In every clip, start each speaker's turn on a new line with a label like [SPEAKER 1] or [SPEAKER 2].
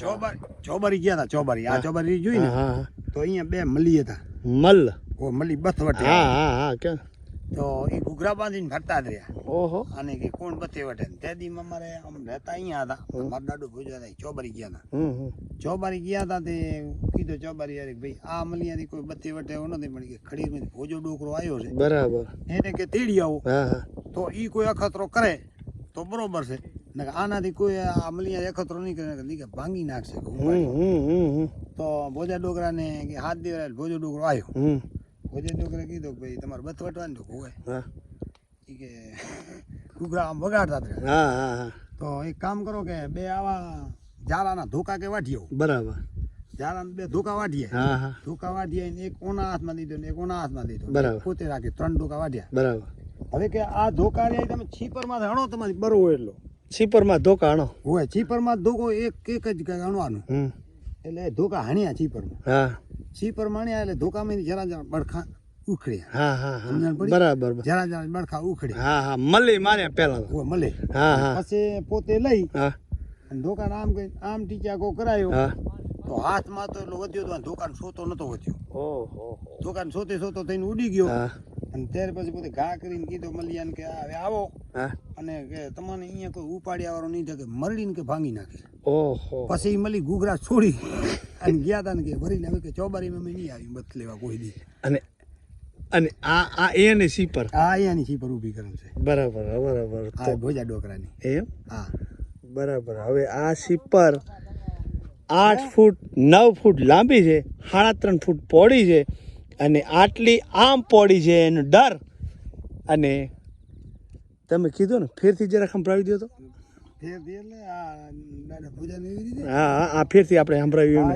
[SPEAKER 1] ચોબારી ચોબારી ગયા હતા ચોબારી. આ ચોબારી જોઈ ને તો અહીંયા બે મલી હતા.
[SPEAKER 2] મલ.
[SPEAKER 1] ઓ મલી બથ વટે
[SPEAKER 2] હા હા હા કે?
[SPEAKER 1] તો એ ઘૂઘરા બાંધીને ફરતા જ રહ્યા.
[SPEAKER 2] ઓહો.
[SPEAKER 1] અને કે કોણ બથે વટે તે દી અમારે આમ રહેતા અહીંયા હતા. મારા દાડો ભોજવા હતા ચોબારી ગયા હતા ચોબારી ગયા હતા તે કીધું ચોબારી યાર ભાઈ આ મલિયાથી કોઈ બથે વટે એવો નથી પણ કે ખડીરમાંથી ભોજો ડોકરો આવ્યો છે.
[SPEAKER 2] બરાબર.
[SPEAKER 1] એને કે તેડી આવો. તો ઈ કોઈ અખતરો કરે તો બરોબર છે. આનાથી કોઈ આ એકત્રો નહીં કરે કે ભાંગી નાખશે તો ભોજા ડોકરાને કે હાથ દેવરાય ભોજો ડોકરો આવ્યો ભોજા ડોકરે કીધું કે ભાઈ તમારે બથ વટવાનું તો હોય.
[SPEAKER 2] હા.
[SPEAKER 1] કે કુકરા આમ વગાડતા તો એક કામ કરો કે બે આવા જારાના ધોકા કે વાઢીઓ.
[SPEAKER 2] બરાબર.
[SPEAKER 1] જારાના બે ધોકા
[SPEAKER 2] વાઢીએ.
[SPEAKER 1] ધોકા વાઢીએ ને એક ઓના હાથમાં દીધો ને એક ઓના હાથમાં દીધો.
[SPEAKER 2] બરાબર.
[SPEAKER 1] પોતે રાખી ત્રણ ધોકા વાઢ્યા.
[SPEAKER 2] બરાબર.
[SPEAKER 1] હવે કે આ ધોકા તમે છીપરમાં હણો તમારી બરો એટલો.
[SPEAKER 2] છીપરમાં ધોકાણો
[SPEAKER 1] હોય છીપરમાં ધોકો એક એક જ ગણવાનું એટલે ધોકા હણ્યા છીપરમાં
[SPEAKER 2] હા.
[SPEAKER 1] ચીપર માણ્યા એટલે ધોકામાં જરા જરા બડખા ઉખડ્યા.
[SPEAKER 2] હા હા હા. બરાબર.
[SPEAKER 1] જરા જરા બડખા ઉખડ્યા.
[SPEAKER 2] હા હા. મળી માર્યા
[SPEAKER 1] પહેલા મલે
[SPEAKER 2] હા હા.
[SPEAKER 1] પછી પોતે લઈ
[SPEAKER 2] હા.
[SPEAKER 1] અને ધોકા આમ કઈ આમ ટીચાકો કરાયો. તો હાથમાં તો એટલો વધ્યો તો ધોકાનો સોતો નતો વધ્યો.
[SPEAKER 2] ઓહો
[SPEAKER 1] ધોકાનો સોતે સોતો થઈને ઉડી ગયો.
[SPEAKER 2] હા.
[SPEAKER 1] અને ત્યારે પછી પોતે ઘા કરીને કીધો મલિયાને કે હવે આવો.
[SPEAKER 2] હા.
[SPEAKER 1] અને કે તમને અહીંયા કોઈ ઉપાડ્યા વાળો નહીં થાય કે મરડીને કે ભાંગી નાખે.
[SPEAKER 2] ઓહો.
[SPEAKER 1] પછી એ મળી ઘૂઘરા છોડી અને ગયા હતા ને કે ભરીને હવે કે ચોબારીમાં મેં નહીં આવી બત લેવા કોઈ દી.
[SPEAKER 2] અને અને આ આ એને સીપર?
[SPEAKER 1] આ અહીંયાની છીપર ઊભી કરે છે.
[SPEAKER 2] બરાબર બરાબર. તો
[SPEAKER 1] ભોજા ડોકરાની.
[SPEAKER 2] એમ?
[SPEAKER 1] હા.
[SPEAKER 2] બરાબર. હવે આ સીપર આઠ ફૂટ નવ ફૂટ લાંબી છે સાડા ત્રણ ફૂટ પહોળી છે. અને આટલી આમ પોડી છે એનો ડર. અને તમે કીધું ને, ફેરથી જરાક સંભળાવી દો તો. હા ફેરથી આપણે સંભળાવ્યું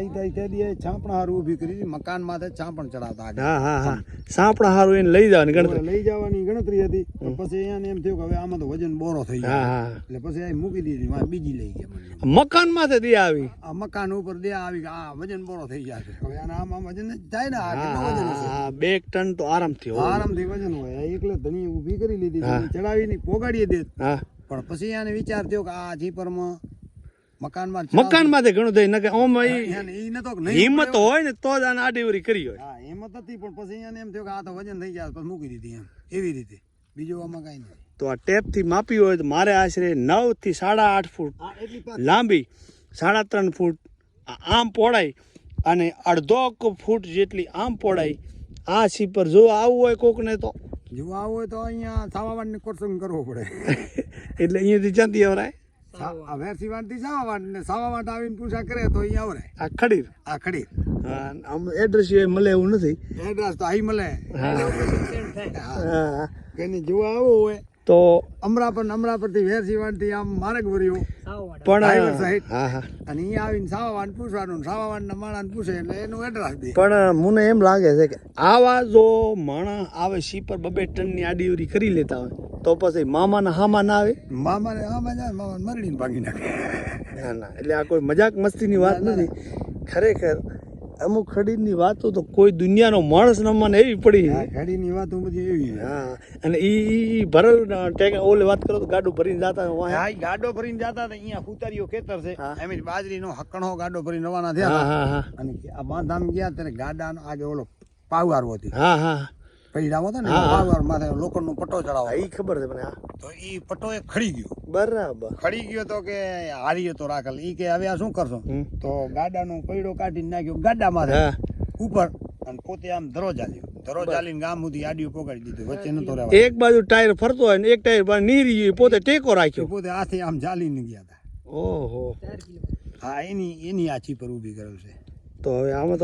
[SPEAKER 1] છાપણા હારું ઊભી કરી મકાન માથે છાપણ ચડાવતા
[SPEAKER 2] હા હા હા. સાંપડા હારું એને લઈ જવાની ગણતરી.
[SPEAKER 1] લઈ જવાની ગણતરી હતી પછી અહીંયા એમ થયું કે હવે આમાં તો વજન બોરો થઈ ગયો. એટલે પછી અહીં મૂકી દીધી બીજી લઈ ગયા
[SPEAKER 2] મકાન માથે દે આવી.
[SPEAKER 1] આ મકાન ઉપર દે આવી આ વજન બોરો થઈ હવે આના આમાં વજન જાય ને આ
[SPEAKER 2] બે ટન તો આરામથી હોય.
[SPEAKER 1] આરામથી વજન હોય. એકલે ધણી ઊભી કરી લીધી
[SPEAKER 2] હા.
[SPEAKER 1] ચડાવી નહીં પોગાડીએ દે.
[SPEAKER 2] હા.
[SPEAKER 1] પણ પછી એને વિચાર થયો કે આ જીપરમાં મકાનમાં
[SPEAKER 2] મકાનમાંથી ઘણું થઈ નકે ઓમ હિંમત હોય ને તો જ આને આડીવરી કરી હોય.
[SPEAKER 1] હા હિંમત હતી પણ પછી એને એમ થયો કે આ તો વજન થઈ જાય પછી મૂકી દીધી એમ એવી રીતે. બીજું આમાં કાંઈ નહીં
[SPEAKER 2] તો આ ટેપથી માપી હોય તો મારે આશરે નવથી સાડા આઠ ફૂટ લાંબી સાડા ત્રણ ફૂટ આ આમ પહોળાઈ અને અડધો ફૂટ જેટલી આમ પહોળાઈ આ સીપર જો આવું હોય કોકને તો
[SPEAKER 1] જો આવું હોય તો અહીંયા સાવાવાડ ને કોર્સંગ કરવો પડે.
[SPEAKER 2] એટલે અહીંયાથી ચાંદી આવરાય?
[SPEAKER 1] આ વેરસી વાંટથી સાવાવાડ ને સાવાવાડ આવીને પૂછા કરે તો અહીંયા આવરાય.
[SPEAKER 2] આ ખડીર?
[SPEAKER 1] આ
[SPEAKER 2] ખડીર. આમ એડ્રેસ મળે એવું નથી?
[SPEAKER 1] એડ્રેસ તો અહીં મળે.
[SPEAKER 2] હા.
[SPEAKER 1] કોઈને જોવા આવવું હોય
[SPEAKER 2] તો
[SPEAKER 1] અમરા પર અમરા પરથી વેરસી વાંટથી આમ માર્ગ ભર્યો.
[SPEAKER 2] પણ
[SPEAKER 1] અને અહીંયા આવીને સાવાવાડ પૂછવાનું સાવાવાડના માણાને પૂછે એટલે એનું એડ્રેસ દે.
[SPEAKER 2] પણ મને એમ લાગે છે કે આવા જો માણસ આવે સીપર બબે ટનની આડીવરી કરી લેતા હોય તો પછી મામાના હામા ના આવે?
[SPEAKER 1] મામાને હામા જાય મામાને મરડીને ભાગી નાખે.
[SPEAKER 2] ના ના એટલે આ કોઈ મજાક મસ્તીની વાત નથી. ખરેખર અમુક ખડીની વાતો તો કોઈ દુનિયાનો માણસ ન મને એવી પડી.
[SPEAKER 1] ખડીની વાતો બધી એવી
[SPEAKER 2] હા અને ઈ ભરલ ટેક ઓલે વાત કરો તો ગાડો ભરીને જતા
[SPEAKER 1] હા ગાડો ભરીને જતા હતા અહીંયા ફૂતારીઓ ખેતર છે. એમ જ બાજરીનો હકણો ગાડો ભરીને રવાના થયા અને આ બાંધામ ગયા ત્યારે ગાડાનો આગળ ઓલો પાવર હતી.
[SPEAKER 2] હા હા.
[SPEAKER 1] પૈડાવો હતો ને. માથે લોખંડનો પટ્ટો ચડાવો
[SPEAKER 2] એ ખબર છે મને
[SPEAKER 1] તો એ પટ્ટો એ ખડી ગયો.
[SPEAKER 2] બરાબર.
[SPEAKER 1] ખડી ગયો તો કે હારી તો રાખેલ એ કે હવે આ શું કરશો? તો ગાડાનો પૈડો કાઢીને નાખ્યો ગાડા માથે.
[SPEAKER 2] હા.
[SPEAKER 1] ઉપર અને પોતે આમ ધરો ચાલ્યો ધરો ચાલીને ગામ સુધી આડીઓ પોગાડી દીધું. વચ્ચે નતો રહેવા
[SPEAKER 2] એક બાજુ ટાયર ફરતો હોય ને એક ટાયર બહાર નીરી ગયું પોતે ટેકો રાખ્યો.
[SPEAKER 1] પોતે આથી આમ ચાલીને ગયા હતા
[SPEAKER 2] ઓહો.
[SPEAKER 1] હા એની એની આછી પર ઊભી કરેલ છે.
[SPEAKER 2] તો હવે આમાં